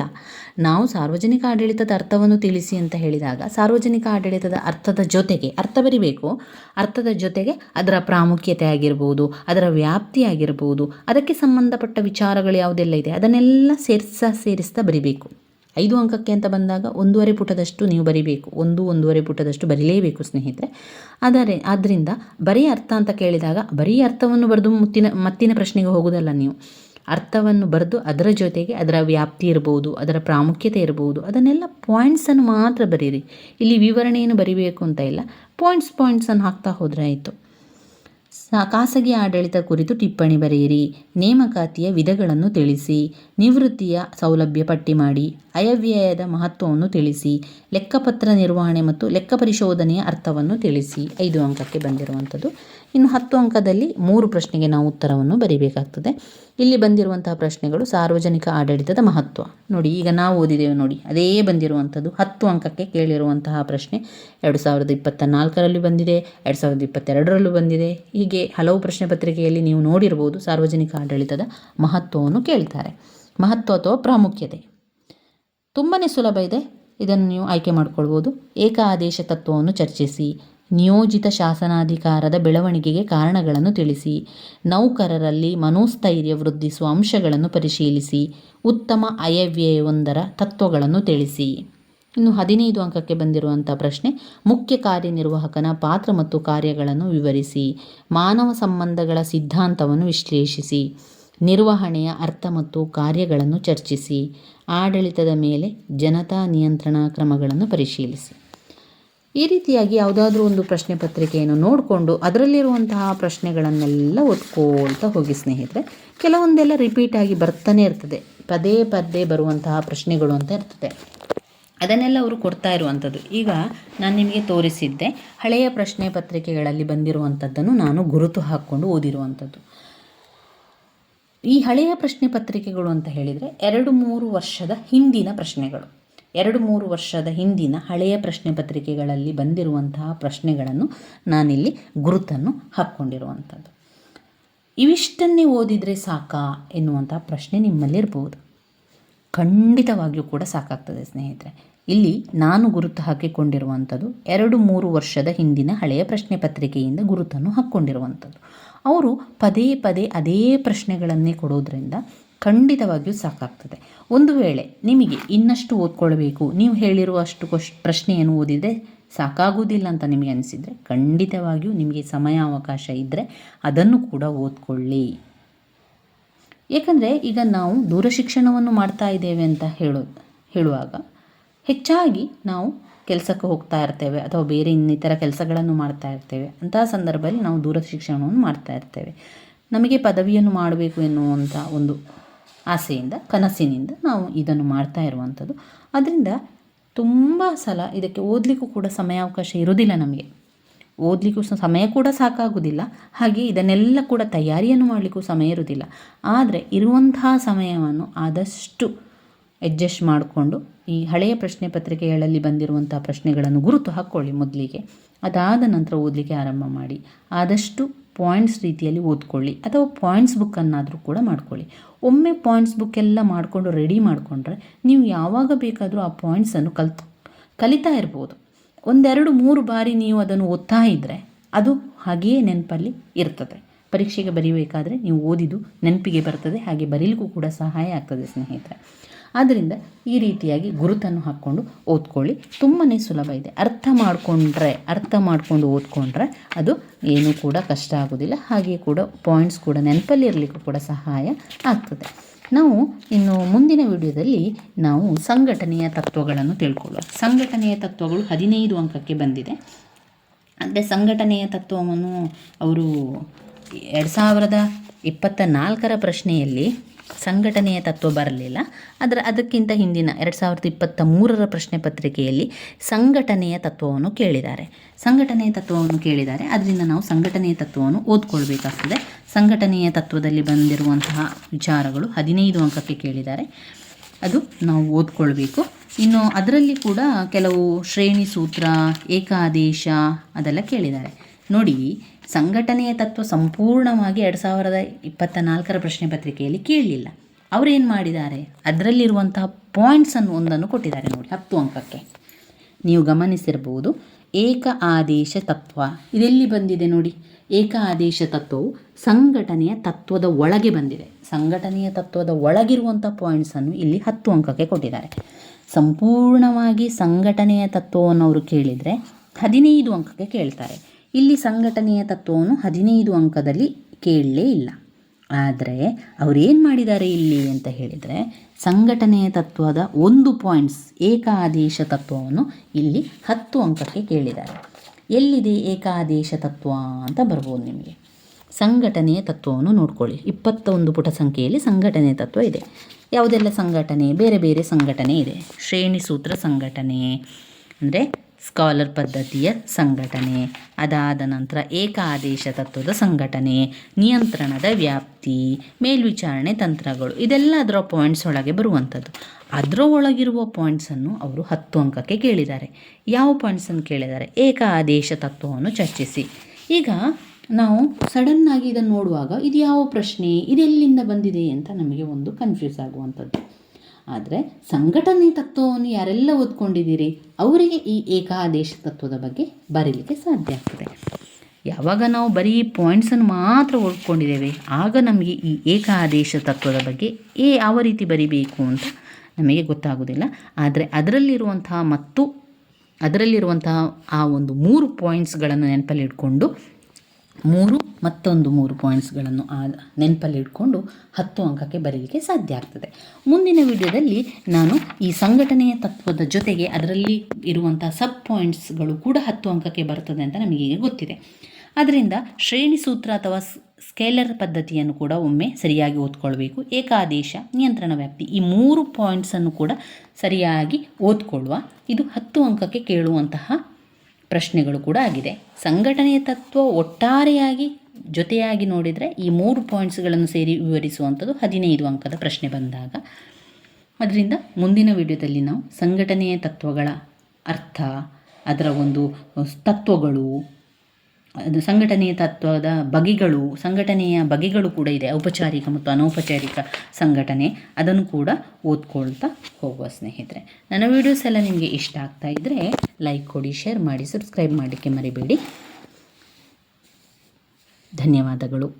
ನಾವು ಸಾರ್ವಜನಿಕ ಆಡಳಿತದ ಅರ್ಥವನ್ನು ತಿಳಿಸಿ ಅಂತ ಹೇಳಿದಾಗ ಸಾರ್ವಜನಿಕ ಆಡಳಿತದ ಅರ್ಥದ ಜೊತೆಗೆ ಅರ್ಥ ಬರಿಬೇಕು. ಅರ್ಥದ ಜೊತೆಗೆ ಅದರ ಪ್ರಾಮುಖ್ಯತೆ ಆಗಿರ್ಬೋದು, ಅದರ ವ್ಯಾಪ್ತಿ ಆಗಿರ್ಬೋದು, ಅದಕ್ಕೆ ಸಂಬಂಧಪಟ್ಟ ವಿಚಾರಗಳು ಯಾವುದೆಲ್ಲ ಇದೆ ಅದನ್ನೆಲ್ಲ ಸೇರಿಸ್ತಾ ಸೇರಿಸ್ತಾ ಬರಿಬೇಕು. ಐದು ಅಂಕಕ್ಕೆ ಅಂತ ಬಂದಾಗ ಒಂದೂವರೆ ಪುಟದಷ್ಟು ನೀವು ಬರಿಬೇಕು. ಒಂದು, ಒಂದೂವರೆ ಪುಟದಷ್ಟು ಬರೀಲೇಬೇಕು ಸ್ನೇಹಿತರೆ. ಆದರೆ ಆದ್ದರಿಂದ ಬರೀ ಅರ್ಥ ಅಂತ ಕೇಳಿದಾಗ ಬರೀ ಅರ್ಥವನ್ನು ಬರೆದು ಮುತ್ತಿನ, ಮತ್ತಿನ ಪ್ರಶ್ನೆಗೆ ಹೋಗೋದಲ್ಲ ನೀವು. ಅರ್ಥವನ್ನು ಬರೆದು ಅದರ ಜೊತೆಗೆ ಅದರ ವ್ಯಾಪ್ತಿ ಇರ್ಬೋದು, ಅದರ ಪ್ರಾಮುಖ್ಯತೆ ಇರ್ಬೋದು, ಅದನ್ನೆಲ್ಲ ಪಾಯಿಂಟ್ಸನ್ನು ಮಾತ್ರ ಬರೀರಿ. ಇಲ್ಲಿ ವಿವರಣೆಯನ್ನು ಬರಿಬೇಕು ಅಂತ ಇಲ್ಲ. ಪಾಯಿಂಟ್ಸ್ ಪಾಯಿಂಟ್ಸನ್ನು ಹಾಕ್ತಾ ಹೋದರೆ ಆಯಿತು. ಖಾಸಗಿ ಆಡಳಿತ ಕುರಿತು ಟಿಪ್ಪಣಿ ಬರೆಯಿರಿ. ನೇಮಕಾತಿಯ ವಿಧಗಳನ್ನು ತಿಳಿಸಿ. ನಿವೃತ್ತಿಯ ಸೌಲಭ್ಯ ಪಟ್ಟಿ ಮಾಡಿ. ಅಯವ್ಯಯದ ಮಹತ್ವವನ್ನು ತಿಳಿಸಿ. ಲೆಕ್ಕಪತ್ರ ನಿರ್ವಹಣೆ ಮತ್ತು ಲೆಕ್ಕ ಪರಿಶೋಧನೆಯ ಅರ್ಥವನ್ನು ತಿಳಿಸಿ. ಐದು ಅಂಕಕ್ಕೆ ಬಂದಿರುವಂಥದ್ದು. ಇನ್ನು ಹತ್ತು ಅಂಕದಲ್ಲಿ ಮೂರು ಪ್ರಶ್ನೆಗೆ ನಾವು ಉತ್ತರವನ್ನು ಬರೀಬೇಕಾಗ್ತದೆ. ಇಲ್ಲಿ ಬಂದಿರುವಂತಹ ಪ್ರಶ್ನೆಗಳು ಸಾರ್ವಜನಿಕ ಆಡಳಿತದ ಮಹತ್ವ. ನೋಡಿ, ಈಗ ನಾವು ಓದಿದ್ದೇವೆ ನೋಡಿ, ಅದೇ ಬಂದಿರುವಂಥದ್ದು ಹತ್ತು ಅಂಕಕ್ಕೆ ಕೇಳಿರುವಂತಹ ಪ್ರಶ್ನೆ. ಎರಡು ಸಾವಿರದ ಇಪ್ಪತ್ತ ನಾಲ್ಕರಲ್ಲೂ ಬಂದಿದೆ, ಎರಡು ಸಾವಿರದ ಇಪ್ಪತ್ತೆರಡರಲ್ಲೂ ಬಂದಿದೆ. ಹೀಗೆ ಹಲವು ಪ್ರಶ್ನೆ ಪತ್ರಿಕೆಯಲ್ಲಿ ನೀವು ನೋಡಿರ್ಬೋದು ಸಾರ್ವಜನಿಕ ಆಡಳಿತದ ಮಹತ್ವವನ್ನು ಕೇಳ್ತಾರೆ. ಮಹತ್ವ ಅಥವಾ ಪ್ರಾಮುಖ್ಯತೆ? ತುಂಬಾ ಸುಲಭ ಇದೆ. ಇದನ್ನು ನೀವು ಆಯ್ಕೆ ಮಾಡ್ಕೊಳ್ಬೋದು. ಏಕ ಆದೇಶ ತತ್ವವನ್ನು ಚರ್ಚಿಸಿ. ನಿಯೋಜಿತ ಶಾಸನಾಧಿಕಾರದ ಬೆಳವಣಿಗೆಗೆ ಕಾರಣಗಳನ್ನು ತಿಳಿಸಿ, ನೌಕರರಲ್ಲಿ ಮನೋಸ್ಥೈರ್ಯ ವೃದ್ಧಿಸುವ ಅಂಶಗಳನ್ನು ಪರಿಶೀಲಿಸಿ, ಉತ್ತಮ ಅಯವ್ಯಯವೊಂದರ ತತ್ವಗಳನ್ನು ತಿಳಿಸಿ. ಇನ್ನು ಹದಿನೈದು ಅಂಕಕ್ಕೆ ಬಂದಿರುವಂಥ ಪ್ರಶ್ನೆ, ಮುಖ್ಯ ಕಾರ್ಯನಿರ್ವಾಹಕನ ಪಾತ್ರ ಮತ್ತು ಕಾರ್ಯಗಳನ್ನು ವಿವರಿಸಿ, ಮಾನವ ಸಂಬಂಧಗಳ ಸಿದ್ಧಾಂತವನ್ನು ವಿಶ್ಲೇಷಿಸಿ, ನಿರ್ವಹಣೆಯ ಅರ್ಥ ಮತ್ತು ಕಾರ್ಯಗಳನ್ನು ಚರ್ಚಿಸಿ, ಆಡಳಿತದ ಮೇಲೆ ಜನತಾ ನಿಯಂತ್ರಣ ಕ್ರಮಗಳನ್ನು ಪರಿಶೀಲಿಸಿ. ಈ ರೀತಿಯಾಗಿ ಯಾವುದಾದ್ರೂ ಒಂದು ಪ್ರಶ್ನೆ ಪತ್ರಿಕೆಯನ್ನು ನೋಡಿಕೊಂಡು ಅದರಲ್ಲಿರುವಂತಹ ಪ್ರಶ್ನೆಗಳನ್ನೆಲ್ಲ ಓದ್ಕೊಳ್ತಾ ಹೋಗಿ ಸ್ನೇಹಿತರೆ. ಕೆಲವೊಂದೆಲ್ಲ ರಿಪೀಟ್ ಆಗಿ ಬರ್ತಾನೆ ಇರ್ತದೆ. ಪದೇ ಪದೇ ಬರುವಂತಹ ಪ್ರಶ್ನೆಗಳು ಅಂತ ಇರ್ತದೆ. ಅದನ್ನೆಲ್ಲ ಅವರು ಕೊಡ್ತಾ ಇರುವಂಥದ್ದು. ಈಗ ನಾನು ನಿಮಗೆ ತೋರಿಸಿದ್ದೆ. ಹಳೆಯ ಪ್ರಶ್ನೆ ಪತ್ರಿಕೆಗಳಲ್ಲಿ ಬಂದಿರುವಂಥದ್ದನ್ನು ನಾನು ಗುರುತು ಹಾಕ್ಕೊಂಡು ಓದಿರುವಂಥದ್ದು. ಈ ಹಳೆಯ ಪ್ರಶ್ನೆ ಪತ್ರಿಕೆಗಳು ಅಂತ ಹೇಳಿದರೆ ಎರಡು ಮೂರು ವರ್ಷದ ಹಿಂದಿನ ಪ್ರಶ್ನೆಗಳು. ಎರಡು ಮೂರು ವರ್ಷದ ಹಿಂದಿನ ಹಳೆಯ ಪ್ರಶ್ನೆ ಪತ್ರಿಕೆಗಳಲ್ಲಿ ಬಂದಿರುವಂತಹ ಪ್ರಶ್ನೆಗಳನ್ನು ನಾನಿಲ್ಲಿ ಗುರುತನ್ನು ಹಾಕ್ಕೊಂಡಿರುವಂಥದ್ದು. ಇವಿಷ್ಟನ್ನೇ ಓದಿದರೆ ಸಾಕಾ ಎನ್ನುವಂಥ ಪ್ರಶ್ನೆ ನಿಮ್ಮಲ್ಲಿರ್ಬೋದು. ಖಂಡಿತವಾಗಿಯೂ ಕೂಡ ಸಾಕಾಗ್ತದೆ ಸ್ನೇಹಿತರೆ. ಇಲ್ಲಿ ನಾನು ಗುರುತು ಹಾಕಿಕೊಂಡಿರುವಂಥದ್ದು ಎರಡು ಮೂರು ವರ್ಷದ ಹಿಂದಿನ ಹಳೆಯ ಪ್ರಶ್ನೆ ಪತ್ರಿಕೆಯಿಂದ ಗುರುತನ್ನು ಹಾಕ್ಕೊಂಡಿರುವಂಥದ್ದು. ಅವರು ಪದೇ ಪದೇ ಅದೇ ಪ್ರಶ್ನೆಗಳನ್ನೇ ಕೊಡೋದ್ರಿಂದ ಖಂಡಿತವಾಗಿಯೂ ಸಾಕಾಗ್ತದೆ. ಒಂದು ವೇಳೆ ನಿಮಗೆ ಇನ್ನಷ್ಟು ಓದ್ಕೊಳ್ಬೇಕು, ನೀವು ಹೇಳಿರುವಷ್ಟು ಕ್ವಶ್ ಪ್ರಶ್ನೆಯನ್ನು ಓದಿದರೆ ಸಾಕಾಗುವುದಿಲ್ಲ ಅಂತ ನಿಮಗೆ ಅನಿಸಿದರೆ ಖಂಡಿತವಾಗಿಯೂ ನಿಮಗೆ ಸಮಯ ಅವಕಾಶ ಇದ್ದರೆ ಅದನ್ನು ಕೂಡ ಓದ್ಕೊಳ್ಳಿ. ಏಕೆಂದರೆ ಈಗ ನಾವು ದೂರಶಿಕ್ಷಣವನ್ನು ಮಾಡ್ತಾ ಇದ್ದೇವೆ ಅಂತ ಹೇಳೋ, ಹೇಳುವಾಗ ಹೆಚ್ಚಾಗಿ ನಾವು ಕೆಲಸಕ್ಕೆ ಹೋಗ್ತಾ ಇರ್ತೇವೆ ಅಥವಾ ಬೇರೆ ಇನ್ನಿತರ ಕೆಲಸಗಳನ್ನು ಮಾಡ್ತಾ ಇರ್ತೇವೆ. ಅಂತಹ ಸಂದರ್ಭದಲ್ಲಿ ನಾವು ದೂರ ಶಿಕ್ಷಣವನ್ನು ಮಾಡ್ತಾ ಇರ್ತೇವೆ. ನಮಗೆ ಪದವಿಯನ್ನು ಮಾಡಬೇಕು ಎನ್ನುವಂಥ ಒಂದು ಆಸೆಯಿಂದ, ಕನಸಿನಿಂದ ನಾವು ಇದನ್ನು ಮಾಡ್ತಾ ಇರುವಂಥದ್ದು. ಅದರಿಂದ ತುಂಬ ಸಲ ಇದಕ್ಕೆ ಓದಲಿಕ್ಕೂ ಕೂಡ ಸಮಯಾವಕಾಶ ಇರೋದಿಲ್ಲ ನಮಗೆ. ಓದಲಿಕ್ಕೂ ಸಮಯ ಕೂಡ ಸಾಕಾಗೋದಿಲ್ಲ ಹಾಗೆ ಇದನ್ನೆಲ್ಲ ಕೂಡ ತಯಾರಿಯನ್ನು ಮಾಡಲಿಕ್ಕೂ ಸಮಯ ಇರೋದಿಲ್ಲ ಆದರೆ ಇರುವಂತಹ ಸಮಯವನ್ನು ಆದಷ್ಟು ಅಡ್ಜಸ್ಟ್ ಮಾಡಿಕೊಂಡು ಈ ಹಳೆಯ ಪ್ರಶ್ನೆ ಪತ್ರಿಕೆಗಳಲ್ಲಿ ಬಂದಿರುವಂಥ ಪ್ರಶ್ನೆಗಳನ್ನು ಗುರುತು ಹಾಕ್ಕೊಳ್ಳಿ ಮೊದಲಿಗೆ. ಅದಾದ ನಂತರ ಓದಲಿಕ್ಕೆ ಆರಂಭ ಮಾಡಿ. ಆದಷ್ಟು ಪಾಯಿಂಟ್ಸ್ ರೀತಿಯಲ್ಲಿ ಓದ್ಕೊಳ್ಳಿ ಅಥವಾ ಪಾಯಿಂಟ್ಸ್ ಬುಕ್ಕನ್ನಾದರೂ ಕೂಡ ಮಾಡ್ಕೊಳ್ಳಿ. ಒಮ್ಮೆ ಪಾಯಿಂಟ್ಸ್ ಬುಕ್ ಎಲ್ಲ ಮಾಡಿಕೊಂಡು ರೆಡಿ ಮಾಡಿಕೊಂಡ್ರೆ ನೀವು ಯಾವಾಗ ಬೇಕಾದರೂ ಆ ಪಾಯಿಂಟ್ಸನ್ನು ಕಲ್ತು ಕಲಿತಾ ಇರ್ಬೋದು. ಒಂದೆರಡು ಮೂರು ಬಾರಿ ನೀವು ಅದನ್ನು ಓದ್ತಾ ಇದ್ದರೆ ಅದು ಹಾಗೆಯೇ ನೆನಪಲ್ಲಿ ಇರ್ತದೆ. ಪರೀಕ್ಷೆಗೆ ಬರೀಬೇಕಾದ್ರೆ ನೀವು ಓದಿದ್ದು ನೆನಪಿಗೆ ಬರ್ತದೆ, ಹಾಗೆ ಬರೀಲಿಕ್ಕೂ ಕೂಡ ಸಹಾಯ ಆಗ್ತದೆ ಸ್ನೇಹಿತರೆ. ಆದ್ದರಿಂದ ಈ ರೀತಿಯಾಗಿ ಗುರುತನ್ನು ಹಾಕ್ಕೊಂಡು ಓದ್ಕೊಳ್ಳಿ. ತುಂಬಾ ಸುಲಭ ಇದೆ. ಅರ್ಥ ಮಾಡಿಕೊಂಡ್ರೆ, ಅರ್ಥ ಮಾಡಿಕೊಂಡು ಓದ್ಕೊಂಡ್ರೆ ಅದು ಏನೂ ಕೂಡ ಕಷ್ಟ ಆಗೋದಿಲ್ಲ. ಹಾಗೆಯೇ ಕೂಡ ಪಾಯಿಂಟ್ಸ್ ಕೂಡ ನೆನಪಲ್ಲಿ ಇರಲಿಕ್ಕೂ ಕೂಡ ಸಹಾಯ ಆಗ್ತದೆ. ನಾವು ಇನ್ನು ಮುಂದಿನ ವಿಡಿಯೋದಲ್ಲಿ ನಾವು ಸಂಘಟನೆಯ ತತ್ವಗಳನ್ನು ತಿಳ್ಕೊಳ್ಳುವ ಸಂಘಟನೆಯ ತತ್ವಗಳು ಹದಿನೈದು ಅಂಕಕ್ಕೆ ಬಂದಿದೆ. ಅಂದರೆ ಸಂಘಟನೆಯ ತತ್ವವನ್ನು ಅವರು ಎರಡು ಸಾವಿರದ ಇಪ್ಪತ್ತ ನಾಲ್ಕರ ಪ್ರಶ್ನೆಯಲ್ಲಿ ಸಂಘಟನೆಯ ತತ್ವ ಬರಲಿಲ್ಲ. ಅದರ ಅದಕ್ಕಿಂತ ಹಿಂದಿನ ಎರಡು ಸಾವಿರದ ಇಪ್ಪತ್ತ ಮೂರರ ಪ್ರಶ್ನೆ ಪತ್ರಿಕೆಯಲ್ಲಿ ಸಂಘಟನೆಯ ತತ್ವವನ್ನು ಕೇಳಿದ್ದಾರೆ. ಸಂಘಟನೆಯ ತತ್ವವನ್ನು ಕೇಳಿದ್ದಾರೆ. ಅದರಿಂದ ನಾವು ಸಂಘಟನೆಯ ತತ್ವವನ್ನು ಓದ್ಕೊಳ್ಬೇಕಾಗ್ತದೆ. ಸಂಘಟನೆಯ ತತ್ವದಲ್ಲಿ ಬಂದಿರುವಂತಹ ವಿಚಾರಗಳು ಹದಿನೈದು ಅಂಕಕ್ಕೆ ಕೇಳಿದ್ದಾರೆ. ಅದು ನಾವು ಓದ್ಕೊಳ್ಬೇಕು. ಇನ್ನು ಅದರಲ್ಲಿ ಕೂಡ ಕೆಲವು ಶ್ರೇಣಿ ಸೂತ್ರ, ಏಕಾದೇಶ ಅದೆಲ್ಲ ಕೇಳಿದ್ದಾರೆ. ನೋಡಿ ಸಂಘಟನೆಯ ತತ್ವ ಸಂಪೂರ್ಣವಾಗಿ ಎರಡು ಸಾವಿರದ ಇಪ್ಪತ್ತ ನಾಲ್ಕರ ಪ್ರಶ್ನೆ ಪತ್ರಿಕೆಯಲ್ಲಿ ಕೇಳಲಿಲ್ಲ. ಅವರೇನು ಮಾಡಿದ್ದಾರೆ? ಅದರಲ್ಲಿರುವಂತಹ ಪಾಯಿಂಟ್ಸನ್ನು ಒಂದನ್ನು ಕೊಟ್ಟಿದ್ದಾರೆ ನೋಡಿ, ಹತ್ತು ಅಂಕಕ್ಕೆ. ನೀವು ಗಮನಿಸಿರಬಹುದು, ಏಕ ಆದೇಶ ತತ್ವ. ಇದೆಲ್ಲಿ ಬಂದಿದೆ ನೋಡಿ? ಏಕ ಆದೇಶ ತತ್ವವು ಸಂಘಟನೆಯ ತತ್ವದ ಒಳಗೆ ಬಂದಿದೆ. ಸಂಘಟನೆಯ ತತ್ವದ ಒಳಗಿರುವಂಥ ಪಾಯಿಂಟ್ಸನ್ನು ಇಲ್ಲಿ ಹತ್ತು ಅಂಕಕ್ಕೆ ಕೊಟ್ಟಿದ್ದಾರೆ. ಸಂಪೂರ್ಣವಾಗಿ ಸಂಘಟನೆಯ ತತ್ವವನ್ನು ಅವರು ಕೇಳಿದರೆ ಹದಿನೈದು ಅಂಕಕ್ಕೆ ಕೇಳ್ತಾರೆ. ಇಲ್ಲಿ ಸಂಘಟನೆಯ ತತ್ವವನ್ನು ಹದಿನೈದು ಅಂಕದಲ್ಲಿ ಕೇಳಲೇ ಇಲ್ಲ. ಆದರೆ ಅವರೇನು ಮಾಡಿದ್ದಾರೆ ಇಲ್ಲಿ ಅಂತ ಹೇಳಿದರೆ ಸಂಘಟನೆಯ ತತ್ವದ ಒಂದು ಪಾಯಿಂಟ್ಸ್ ಏಕಾದೇಶ ತತ್ವವನ್ನು ಇಲ್ಲಿ ಹತ್ತು ಅಂಕಕ್ಕೆ ಕೇಳಿದ್ದಾರೆ. ಎಲ್ಲಿದೆ ಏಕಾದೇಶ ತತ್ವ ಅಂತ ಬರ್ಬೋದು ನಿಮಗೆ. ಸಂಘಟನೆಯ ತತ್ವವನ್ನು ನೋಡ್ಕೊಳ್ಳಿ. ಇಪ್ಪತ್ತೊಂದು ಪುಟ ಸಂಖ್ಯೆಯಲ್ಲಿ ಸಂಘಟನೆಯ ತತ್ವ ಇದೆ. ಯಾವುದೆಲ್ಲ ಸಂಘಟನೆ? ಬೇರೆ ಬೇರೆ ಸಂಘಟನೆ ಇದೆ. ಶ್ರೇಣಿ ಸೂತ್ರ ಸಂಘಟನೆ ಅಂದರೆ ಸ್ಕಾಲರ್ ಪದ್ಧತಿಯ ಸಂಘಟನೆ. ಅದಾದ ನಂತರ ಏಕ ಆದೇಶ ತತ್ವದ ಸಂಘಟನೆ, ನಿಯಂತ್ರಣದ ವ್ಯಾಪ್ತಿ, ಮೇಲ್ವಿಚಾರಣೆ ತಂತ್ರಗಳು, ಇದೆಲ್ಲ ಅದರ ಪಾಯಿಂಟ್ಸ್ ಒಳಗೆ ಬರುವಂಥದ್ದು. ಅದರ ಒಳಗಿರುವ ಪಾಯಿಂಟ್ಸನ್ನು ಅವರು ಹತ್ತು ಅಂಕಕ್ಕೆ ಕೇಳಿದ್ದಾರೆ. ಯಾವ ಪಾಯಿಂಟ್ಸನ್ನು ಕೇಳಿದ್ದಾರೆ? ಏಕ ಆದೇಶ ತತ್ವವನ್ನು ಚರ್ಚಿಸಿ. ಈಗ ನಾವು ಸಡನ್ನಾಗಿ ಇದನ್ನು ನೋಡುವಾಗ ಇದು ಯಾವ ಪ್ರಶ್ನೆ, ಇದೆಲ್ಲಿಂದ ಬಂದಿದೆ ಅಂತ ನಮಗೆ ಒಂದು ಕನ್ಫ್ಯೂಸ್ ಆಗುವಂಥದ್ದು. ಆದರೆ ಸಂಘಟನೆ ತತ್ವವನ್ನು ಯಾರೆಲ್ಲ ಓದ್ಕೊಂಡಿದ್ದೀರಿ, ಅವರಿಗೆ ಈ ಏಕಾದೇಶ ತತ್ವದ ಬಗ್ಗೆ ಬರೀಲಿಕ್ಕೆ ಸಾಧ್ಯ ಆಗ್ತದೆ. ಯಾವಾಗ ನಾವು ಬರೀ ಪಾಯಿಂಟ್ಸನ್ನು ಮಾತ್ರ ಓದ್ಕೊಂಡಿದ್ದೇವೆ, ಆಗ ನಮಗೆ ಈ ಏಕಾದೇಶ ತತ್ವದ ಬಗ್ಗೆ ಏ ಯಾವ ರೀತಿ ಬರಿಬೇಕು ಅಂತ ನಮಗೆ ಗೊತ್ತಾಗೋದಿಲ್ಲ. ಆದರೆ ಅದರಲ್ಲಿರುವಂತಹ ಮತ್ತು ಅದರಲ್ಲಿರುವಂತಹ ಆ ಒಂದು ಮೂರು ಪಾಯಿಂಟ್ಸ್ಗಳನ್ನು ನೆನಪಲ್ಲಿ ಇಟ್ಕೊಂಡು ಮೂರು, ಮತ್ತೊಂದು ಮೂರು ಪಾಯಿಂಟ್ಸ್ಗಳನ್ನು ಆ ನೆನಪಲ್ಲಿ ಇಟ್ಕೊಂಡು ಹತ್ತು ಅಂಕಕ್ಕೆ ಬರೀಲಿಕ್ಕೆ ಸಾಧ್ಯ ಆಗ್ತದೆ. ಮುಂದಿನ ವಿಡಿಯೋದಲ್ಲಿ ನಾನು ಈ ಸಂಘಟನೆಯ ತತ್ವದ ಜೊತೆಗೆ ಅದರಲ್ಲಿ ಇರುವಂಥ ಸಬ್ ಪಾಯಿಂಟ್ಸ್ಗಳು ಕೂಡ ಹತ್ತು ಅಂಕಕ್ಕೆ ಬರ್ತದೆ ಅಂತ ನಮಗೀಗ ಗೊತ್ತಿದೆ. ಅದರಿಂದ ಶ್ರೇಣಿ ಸೂತ್ರ ಅಥವಾ ಸ್ಕೇಲರ್ ಪದ್ಧತಿಯನ್ನು ಕೂಡ ಒಮ್ಮೆ ಸರಿಯಾಗಿ ಓದ್ಕೊಳ್ಬೇಕು. ಏಕಾದೇಶ, ನಿಯಂತ್ರಣ ವ್ಯಾಪ್ತಿ ಈ ಮೂರು ಪಾಯಿಂಟ್ಸನ್ನು ಕೂಡ ಸರಿಯಾಗಿ ಓದ್ಕೊಳ್ಳುವ, ಇದು ಹತ್ತು ಅಂಕಕ್ಕೆ ಕೇಳುವಂತಹ ಪ್ರಶ್ನೆಗಳು ಕೂಡ ಆಗಿದೆ. ಸಂಘಟನೆಯ ತತ್ವ ಒಟ್ಟಾರೆಯಾಗಿ ಜೊತೆಯಾಗಿ ನೋಡಿದರೆ ಈ ಮೂರು ಪಾಯಿಂಟ್ಸ್ಗಳನ್ನು ಸೇರಿ ವಿವರಿಸುವಂಥದ್ದು ಹದಿನೈದು ಅಂಕದ ಪ್ರಶ್ನೆ ಬಂದಾಗ. ಅದರಿಂದ ಮುಂದಿನ ವಿಡಿಯೋದಲ್ಲಿ ನಾವು ಸಂಘಟನೆಯ ತತ್ವಗಳ ಅರ್ಥ, ಅದರ ಒಂದು ತತ್ವಗಳು ಅದು ಸಂಘಟನೆಯ ತತ್ವದ ಬಗೆಗಳು, ಸಂಘಟನೆಯ ಬಗೆಗಳು ಕೂಡ ಇದೆ. ಔಪಚಾರಿಕ ಮತ್ತು ಅನೌಪಚಾರಿಕ ಸಂಘಟನೆ. ಅದನ್ನು ಕೂಡ ಓದ್ಕೊಳ್ತಾ ಹೋಗುವ ಸ್ನೇಹಿತರೆ. ನನ್ನ ವೀಡಿಯೋಸ್ ಎಲ್ಲ ನಿಮಗೆ ಇಷ್ಟ ಆಗ್ತಾ ಇದ್ದರೆ ಲೈಕ್ ಕೊಡಿ ಶೇರ್ ಮಾಡಿ ಸಬ್ಸ್ಕ್ರೈಬ್ ಮಾಡಲಿಕ್ಕೆ ಮರಿಬೇಡಿ. ಧನ್ಯವಾದಗಳು.